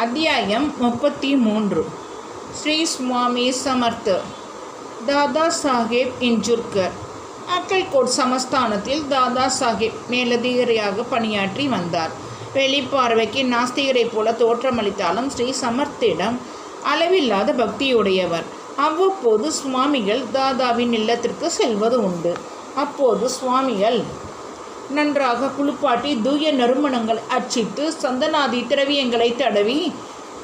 அத்தியாயம் முப்பத்தி மூன்று ஸ்ரீ சுவாமி சமர்த் தாதா சாஹேப் இன்ஜுர்கர். அக்கல்கோட் சமஸ்தானத்தில் தாதா சாஹேப் மேலதிகாரியாக பணியாற்றி வந்தார். வெளிப்பார்வைக்கு நாஸ்திகரைப் போல தோற்றமளித்தாலும் ஸ்ரீ சமர்த்திடம் அளவில்லாத பக்தியுடையவர். அவ்வப்போது சுவாமிகள் தாதாவின் இல்லத்திற்கு செல்வது உண்டு. அப்போது சுவாமிகள் நன்றாக குளிப்பாட்டி தூய நறுமணங்கள் அச்சிட்டு சந்தனாதி திரவியங்களை தடவி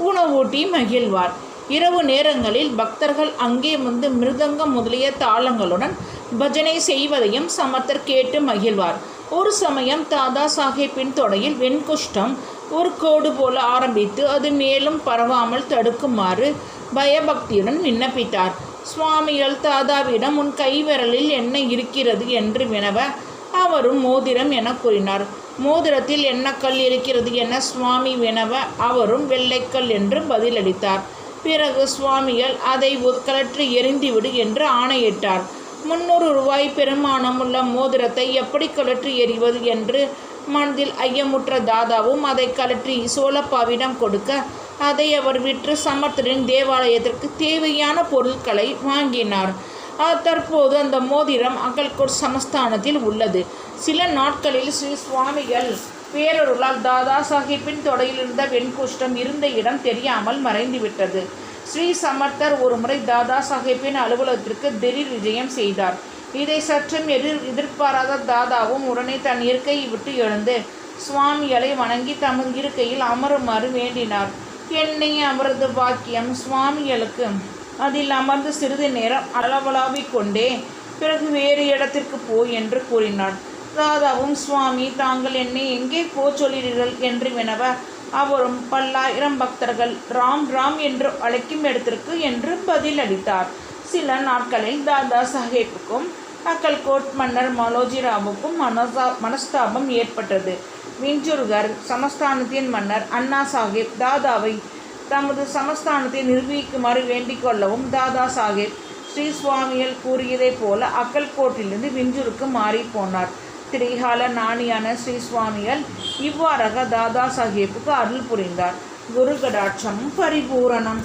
உணவூட்டி மகிழ்வார். இரவு நேரங்களில் பக்தர்கள் அங்கே வந்து மிருதங்கம் முதலிய தாளங்களுடன் பஜனை செய்வதையும் சமர்த்தர் கேட்டு மகிழ்வார். ஒரு சமயம் தாதா சாஹேப்பின் தொடையில் வெண்குஷ்டம் ஒரு கோடு போல ஆரம்பித்து அது மேலும் பரவாமல் தடுக்குமாறு பயபக்தியுடன் விண்ணப்பித்தார். சுவாமிகள் தாதாவிடம் உன் கைவிரலில் என்ன இருக்கிறது? என்று வினவ அவரும் மோதிரம் என கூறினார். மோதிரத்தில் என்ன கல் இருக்கிறது என சுவாமி வினவ அவரும் வெள்ளைக்கல் என்று பதிலளித்தார். பிறகு சுவாமிகள் அதை உ- கழற்றி எறிந்துவிடு என்று ஆணையிட்டார். முன்னூறு ரூபாய் பெருமானமுள்ள மோதிரத்தை எப்படி கழற்றி எறிவது என்று மனதில் ஐயமுற்ற தாதாவும் அதை கழற்றி சோழப்பாவிடம் கொடுக்க அதை அவர் விற்று சமர்த்தரின் தேவாலயத்திற்கு தேவையான பொருட்களை வாங்கினார். தற்போது அந்த மோதிரம் அகல்கோட் சமஸ்தானத்தில் உள்ளது. சில நாட்களில் ஸ்ரீ சுவாமிகள் பேரருளால் தாதா சாஹிப்பின் தொடையில் இருந்த வெண்குஷ்டம் இருந்த இடம் தெரியாமல் மறைந்துவிட்டது. ஸ்ரீ சமர்த்தர் ஒருமுறை தாதா சாஹிப்பின் அலுவலகத்திற்கு திடீர் விஜயம் செய்தார். இதை சற்றும் எதிர் எதிர்பாராத தாதாவும் உடனே தன் இருக்கையை விட்டு எழுந்து சுவாமிகளை வணங்கி தமது இருக்கையில் அமருமாறு வேண்டினார். என்னை அவரது பாக்கியம் சுவாமிகளுக்கு. அதில் அமர்ந்து சிறிது நேரம் அளவலாவிக் கொண்டே பிறகு வேறு இடத்திற்கு போ என்று கூறினார் தாதாவும் சுவாமி தாங்கள் என்னை எங்கே போ சொல்கிறீர்கள்? என்று வினவ அவரும் பல்லாயிரம் பக்தர்கள் ராம் ராம் என்று அழைக்கும் இடத்திற்கு என்று பதிலளித்தார். சில நாட்களில் தாதா சாஹேப்புக்கும் அக்கல்கோட் மன்னர் மலோஜிராவுக்கும் மனசா மனஸ்தாபம் ஏற்பட்டது. விஞ்சூர்கர் சமஸ்தானத்தின் மன்னர் அண்ணா சாஹேப் தாதாவை தமது சமஸ்தானத்தை நிர்வகிக்குமாறு வேண்டிக் கொள்ளவும் தாதா சாஹேப் ஸ்ரீ சுவாமிகள் கூறியதைப் போல அக்கல்கோட்டிலிருந்து விஞ்சூருக்கு மாறி போனார். திரிகால நாணியான ஸ்ரீ சுவாமிகள் இவ்வாறாக தாதா சாஹேப்புக்கு அருள் புரிந்தார். குரு கடாட்சம் பரிபூரணம்.